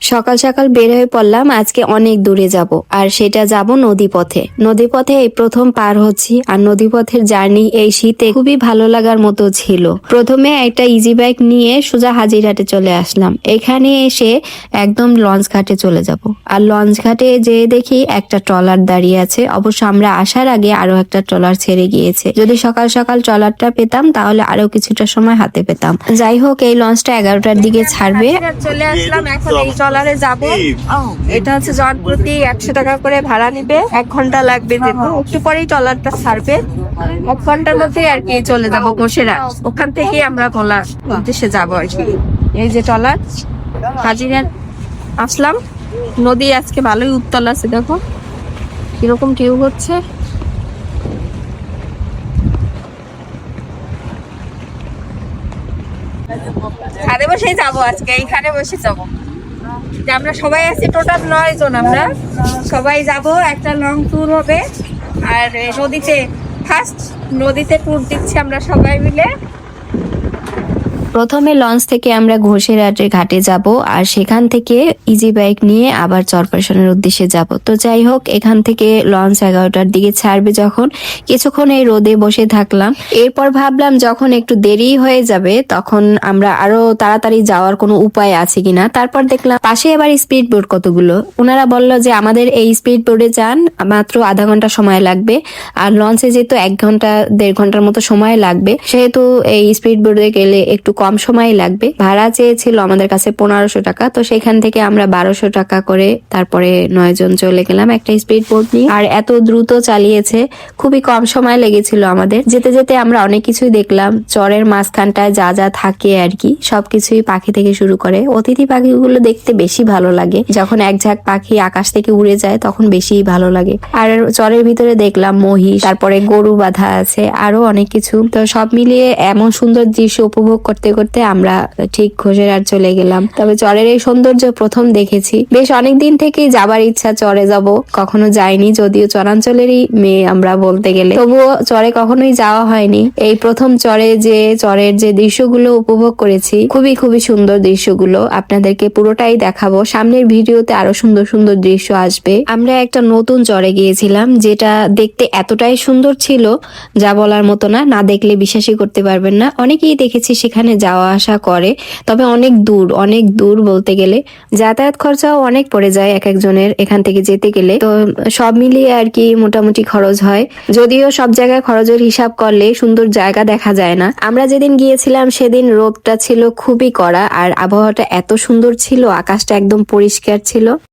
সকাল সকাল বের হয়ে পড়লাম, আজকে অনেক দূরে যাব, আর সেটা যাব নদীপথে। নদীপথে এই প্রথম পার হচ্ছি, আর নদীপথের জার্নি এই শীতে খুবই ভালো লাগার মতো ছিল। প্রথমে একটা ইজি বাইক নিয়ে সোজা হাজিরহাটে চলে আসলাম। এখানে এসে একদম লঞ্চ ঘাটে চলে যাব। আর লঞ্চ ঘাটে যেয়ে দেখি একটা ট্রলার দাঁড়িয়ে আছে। অবশ্য আমরা আসার আগে আরও একটা ট্রলার ছেড়ে গিয়েছে। যদি সকাল সকাল ট্রলারটা পেতাম, তাহলে আরও কিছুটা সময় হাতে পেতাম। যাই হোক, এই লঞ্চটা এগারোটার দিকে ছাড়বে। চলে আসলাম, এখন এই ট্রলারে যাব। এটা হচ্ছে জন প্রতি একশো টাকা করে ভাড়া নিবে। এক ঘণ্টা লাগবে যেতে। একটু পরেই ট্রলারটা ছাড়বে। এক ঘণ্টার মধ্যে আর কি চলে যাব বসেরা ওখান থেকে আমরা ভোলার উদ্দেশ্যে যাব আর কি। এই যে ট্রলার হাজিরা আসলাম। নদী আজকে ভালোই উত্তাল আছে দেখো। কীরকম ঢেউ হচ্ছে। বসেই যাব আজকে এইখানে বসে যাব। যে আমরা সবাই আছি টোটাল নয় জন আমরা। সবাই যাব, একটা লং ট্যুর হবে। আর নদীতে ফার্স্ট নদীতে ট্যুর দিচ্ছি আমরা সবাই মিলে। প্রথমে লঞ্চ থেকে আমরা ঘোষেরহাটের ঘাটে যাব আর সেখান থেকে ইজি বাইক নিয়ে আবার চরপাশনের উদ্দেশ্যে যাব। তো যাই হোক, এখান থেকে লঞ্চ এগারোটার দিকে ছাড়বে যখন। কিছুক্ষণ এই রোদে বসে থাকলাম। এরপর ভাবলাম যখন একটু দেরি হয়ে যাবে, তখন আমরা আরও তাড়াতাড়ি যাওয়ার কোনো উপায় আছে কিনা। তারপর দেখলাম পাশে আবার স্পিড বোর্ড কতগুলো। ওনারা বলল যে, আমাদের এই স্পিড বোর্ডে যান, মাত্র আধা ঘণ্টা সময় লাগবে। আর লঞ্চে যেহেতু এক ঘণ্টা, দেড় ঘণ্টার মতো সময় লাগবে, সেহেতু এই স্পিড বোর্ডে গেলে একটু কম সময় লাগবে। ভাড়া চেয়েছিল আমাদের কাছে পনেরোশো টাকা, তো সেখান থেকে আমরা বারোশো টাকা করে তারপরে নয় জন চলে গেলাম একটা স্পিড বোট নিয়ে। আর এত দ্রুত চালিয়েছে, খুবই কম সময় লেগেছিল আমাদের। যেতে যেতে আমরা অনেক কিছুই দেখলাম, চরের মাঝখানটায় যা যা থাকে আর কি, সবকিছুই পাখি থেকে শুরু করে। অতিথি পাখিগুলো দেখতে বেশি ভালো লাগে। যখন এক ঝাঁক পাখি আকাশ থেকে উড়ে যায়, তখন বেশি ভালো লাগে। আর চরের ভিতরে দেখলাম মহিষ, তারপরে গরু বাঁধা আছে, আরও অনেক কিছু। তো সব মিলিয়ে এমন সুন্দর দৃশ্য উপভোগ করতে করতে আমরা ঠিক ঘোষেরহাট চলে গেলাম। তবে চরের এই সৌন্দর্য প্রথম দেখেছি। বেশ অনেক দিন থেকেই যাবার ইচ্ছা চরে যাব। কখনো যাইনি, যদিও চরাঞ্চলেরই মেয়ে আমরা বলতে গেলে। তবুও চরে কখনোই যাওয়া হয়নি। এই প্রথম চরে যে, চরের যে দৃশ্যগুলো উপভোগ করেছি, খুবই খুবই সুন্দর দৃশ্যগুলো। আপনাদেরকে পুরোটাই দেখাবো। সামনের ভিডিওতে আরও সুন্দর সুন্দর দৃশ্য আসবে। আমরা একটা নতুন চরে গিয়েছিলাম, যেটা দেখতে এতটাই সুন্দর ছিল, যা বলার মতো না। না দেখলে বিশ্বাসই করতে পারবেন না। অনেকেই দেখেছি সেখানে যাওয়া আসা করে, তবে অনেক দূর অনেক দূর বলতে গেলে। যাতায়াত খরচাও অনেক পড়ে যায় এক একজনের এখান থেকে যেতে গেলে। তো সব মিলিয়ে আর কি মোটামুটি খরচ হয়। যদিও সব জায়গায় খরচের হিসাব করলে সুন্দর জায়গা দেখা যায় না। আমরা যেদিন গিয়েছিলাম সেদিন রোদটা ছিল খুবই কড়া, আর আবহাওয়াটা এত সুন্দর ছিল, আকাশটা একদম পরিষ্কার ছিল।